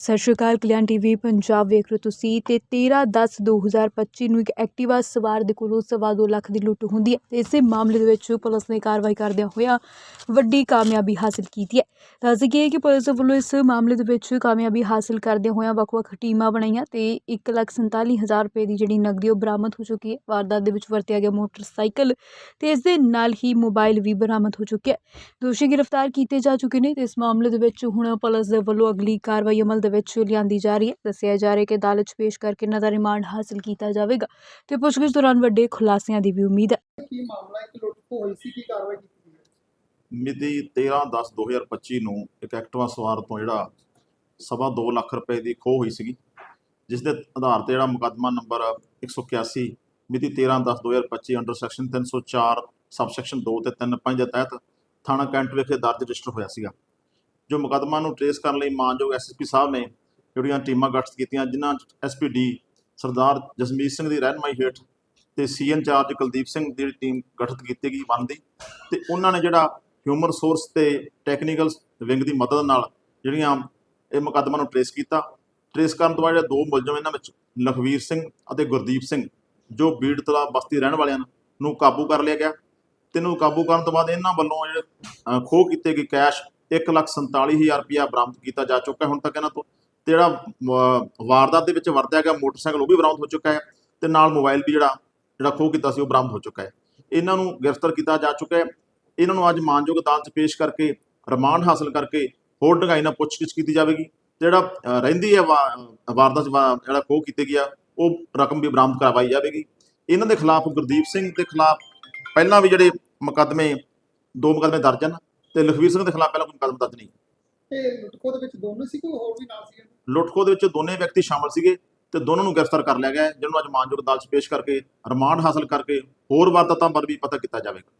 ਸਤਿ ਸ਼੍ਰੀ ਅਕਾਲ, ਕਲਿਆਣ ਟੀਵੀ, ਪੰਜਾਬ ਵੇਖ ਰਹੇ ਹੋ ਤੁਸੀਂ ਤੇ 13/10/2025 ਨੂੰ ਇੱਕ ਐਕਟਿਵਾ ਸਵਾਰ ਦੇ ਕੋਲੋਂ ਸਵਾ ਦੋ ਲੱਖ ਦੀ ਲੁੱਟ ਹੁੰਦੀ ਹੈ। ਤੇ ਇਸੇ ਮਾਮਲੇ ਦੇ ਵਿੱਚ ਪੁਲਿਸ ਨੇ ਕਾਰਵਾਈ ਕਰਦਿਆਂ ਹੋਇਆ ਵੱਡੀ ਕਾਮਯਾਬੀ ਹਾਸਲ ਕੀਤੀ ਹੈ। ਦੱਸ ਦਈਏ ਕਿ ਪੁਲਿਸ ਵੱਲੋਂ ਇਸ ਮਾਮਲੇ ਦੇ ਵਿੱਚ ਕਾਮਯਾਬੀ ਹਾਸਲ ਕਰਦਿਆਂ ਹੋਇਆ ਵੱਖ-ਵੱਖ ਟੀਮਾਂ ਬਣਾਈਆਂ ਤੇ 147000 ਰੁਪਏ ਦੀ ਜਿਹੜੀ ਨਕਦੀ ਉਹ ਬਰਾਮਦ ਹੋ ਚੁੱਕੀ ਹੈ। ਵਾਰਦਾਤ ਦੇ ਵਿੱਚ ਵਰਤਿਆ ਗਿਆ ਮੋਟਰਸਾਈਕਲ ਤੇ ਇਸ ਦੇ ਨਾਲ ਹੀ ਮੋਬਾਈਲ ਵੀ ਬਰਾਮਦ ਹੋ ਚੁੱਕਿਆ ਹੈ। ਦੋਸ਼ੀ ਗ੍ਰਿਫਤਾਰ ਕੀਤੇ ਜਾ ਚੁੱਕੇ ਨੇ ਤੇ ਇਸ ਮਾਮਲੇ ਦੇ ਵਿੱਚ ਹੁਣ ਪੁਲਿਸ ਦੇ ਵੱਲੋਂ ਅਗਲੀ ਕਾਰਵਾਈ ਅਮਲ ਦੇ ਵਿੱਚ ਲਿਆਂਦੀ ਜਾ ਰਹੀ ਹੈ। ਦੱਸਿਆ ਜਾ ਰਿਹਾ ਹੈ ਕਿ ਅਦਾਲਤ 'ਚ ਪੇਸ਼ ਕਰਕੇ ਇਹਨਾਂ ਦਾ ਰਿਮਾਂਡ ਹਾਸਲ ਕੀਤਾ ਜਾਵੇਗਾ ਤੇ ਪੁੱਛਗਿੱਛ ਦੌਰਾਨ ਵੱਡੇ ਖੁਲਾਸਿਆਂ ਦੀ ਵੀ ਉਮੀਦ ਹੈ। ਕੀ ਮਾਮਲਾ ਇੱਕ ਲੁੱਟ ਹੋਈ ਸੀ ਕੀ ਕਾਰਵਾਈ ਕੀਤੀ ਗਈ ਹੈ? ਮਿਤੀ 13/10/2025 ਨੂੰ ਇੱਕ ਐਕਟਿਵਾ ਸਵਾਰ ਤੋਂ ਜਿਹੜਾ ਸਵਾ ਦੋ ਲੱਖ ਰੁਪਏ ਦੀ ਖੋਹ ਹੋਈ ਸੀਗੀ ਜਿਸ ਦੇ ਆਧਾਰ ਤੇ ਜਿਹੜਾ ਮੁਕੱਦਮਾ ਨੰਬਰ 181 ਮਿਤੀ 13/10/2025 ਅੰਡਰ ਸੈਕਸ਼ਨ 304 ਸਬਸੈਕਸ਼ਨ 2 ਤੇ 3 5 ਦੇ ਤਹਿਤ ਥਾਣਾ ਕੈਂਟ ਵਿਖੇ ਦਰਜ ਰਜਿਸਟਰ ਹੋਇਆ ਸੀਗਾ। ਜੋ ਮੁਕੱਦਮਾ ਨੂੰ ਟਰੇਸ ਕਰਨ ਲਈ ਮਾਨਯੋਗ ਐਸਐਸਪੀ ਸਾਹਿਬ ਨੇ ਜਿਹੜੀਆਂ ਟੀਮਾਂ ਗਠਿਤ ਕੀਤੀਆਂ, ਜਿਨ੍ਹਾਂ ਚ ਐਸਪੀਡੀ ਸਰਦਾਰ ਜਸਮੀਤ ਸਿੰਘ ਦੀ ਰਹਿਨਮਾਈ ਹੇਠ ਤੇ ਸੀ ਇੰਚਾਰਜ ਕੁਲਦੀਪ ਸਿੰਘ ਦੀ ਟੀਮ ਗਠਿਤ ਕੀਤੀ ਗਈ, ਬਣਦੀ। ਤੇ ਉਹਨਾਂ ਨੇ ਜਿਹੜਾ ਹਿਊਮਨ ਰਿਸੋਰਸ ਤੇ ਟੈਕਨੀਕਲ ਵਿੰਗ ਦੀ ਮਦਦ ਨਾਲ ਜਿਹੜੀਆਂ ਇਹ ਮੁਕੱਦਮਾ ਨੂੰ ਟਰੇਸ ਕੀਤਾ ਟਰੇਸ ਕਰਨ ਤੋਂ ਬਾਅਦ ਜਿਹੜੇ ਦੋ ਮੁਲਜ਼ਮ ਇਹਨਾਂ ਵਿੱਚ ਲਖਵੀਰ ਸਿੰਘ ਅਤੇ ਗੁਰਦੀਪ ਸਿੰਘ, ਜੋ ਬੀੜ ਤਲਾ ਬਸਤੀ ਰਹਿਣ ਵਾਲਿਆਂ ਨੂੰ ਕਾਬੂ ਕਰ ਲਿਆ ਗਿਆ। ਤੇ ਇਹਨੂੰ ਕਾਬੂ ਕਰਨ ਤੋਂ ਬਾਅਦ ਇਹਨਾਂ ਵੱਲੋਂ ਜਿਹੜੇ ਖੋਹ ਕੀਤੇ ਗਏ ਕੈਸ਼ 147000 ਰੁਪਇਆ ਬਰਾਮਦ ਕੀਤਾ ਜਾ ਚੁੱਕਾ ਹੁਣ ਤੱਕ ਇਹਨਾਂ ਤੋਂ ਤੇ ਜਿਹੜਾ ਵਾਰਦਾਤ ਦੇ ਵਿੱਚ ਵਰਤਿਆ ਗਿਆ ਮੋਟਰਸਾਈਕਲ ਉਹ ਵੀ ਬਰਾਮਦ ਹੋ ਚੁੱਕਾ ਹੈ ਤੇ ਨਾਲ ਮੋਬਾਈਲ ਵੀ ਜਿਹੜਾ ਜਿਹੜਾ ਖੋਹ ਕੀਤਾ ਸੀ ਉਹ ਬਰਾਮਦ ਹੋ ਚੁੱਕਾ ਹੈ। ਇਹਨਾਂ ਨੂੰ ਗ੍ਰਿਫਤਾਰ ਕੀਤਾ ਜਾ ਚੁੱਕਾ ਹੈ। ਇਹਨਾਂ ਨੂੰ ਅੱਜ ਮਾਨਯੋਗ ਅਦਾਲਤ 'ਚ ਪੇਸ਼ ਕਰਕੇ ਰਿਮਾਂਡ ਹਾਸਲ ਕਰਕੇ ਹੋਰ ਡੰਗਾਈ ਨਾਲ ਪੁੱਛਗਿੱਛ ਕੀਤੀ ਜਾਵੇਗੀ। ਤੇ ਜਿਹੜਾ ਰਹਿੰਦੀ ਹੈ ਵਾ- ਵਾਰਦਾਤ ਵਾ- ਜਿਹੜਾ ਖੋਹ ਕੀਤੀ ਗਿਆ ਉਹ ਰਕਮ ਵੀ ਬਰਾਮਦ ਕਰਵਾਈ ਜਾਵੇਗੀ। ਇਹਨਾਂ ਦੇ ਖਿਲਾਫ ਗੁਰਦੀਪ ਸਿੰਘ ਦੇ ਖਿਲਾਫ ਪਹਿਲਾਂ ਵੀ ਜਿਹੜੇ ਮੁਕੱਦਮੇ, ਦੋ ਮੁਕੱਦਮੇ ਦਰਜ ਹਨ। ਤੇ ਲਖਵੀਰ ਸਿੰਘ ਦੇ ਖਿਲਾਫ ਪਹਿਲਾਂ ਕੋਈ ਮੁਕੱਦਮਾ ਦਰਜ ਨਹੀਂ। ਇਹ ਲੁੱਟ ਖੋਹ ਦੇ ਵਿੱਚ ਦੋਨੋਂ ਸੀ ਕੋਈ ਹੋਰ ਵੀ ਨਾਲ ਸੀ ਲੁੱਟਖੋ ਦੇ ਵਿੱਚ ਦੋਨੇ ਵਿਅਕਤੀ ਸ਼ਾਮਲ ਸੀਗੇ ਤੇ ਦੋਨਾਂ ਨੂੰ ਗ੍ਰਿਫਤਾਰ ਕਰ ਲਿਆ ਗਿਆ ਹੈ ਜਿਹਨੂੰ ਅੱਜ ਮਾਨਯੋਗ ਅਦਾਲਤ 'ਚ ਪੇਸ਼ ਕਰਕੇ ਰਿਮਾਂਡ ਹਾਸਲ ਕਰਕੇ ਹੋਰ ਵਾਰਦਾਤਾਂ ਬਾਰੇ ਵੀ ਪਤਾ ਕੀਤਾ ਜਾਵੇਗਾ।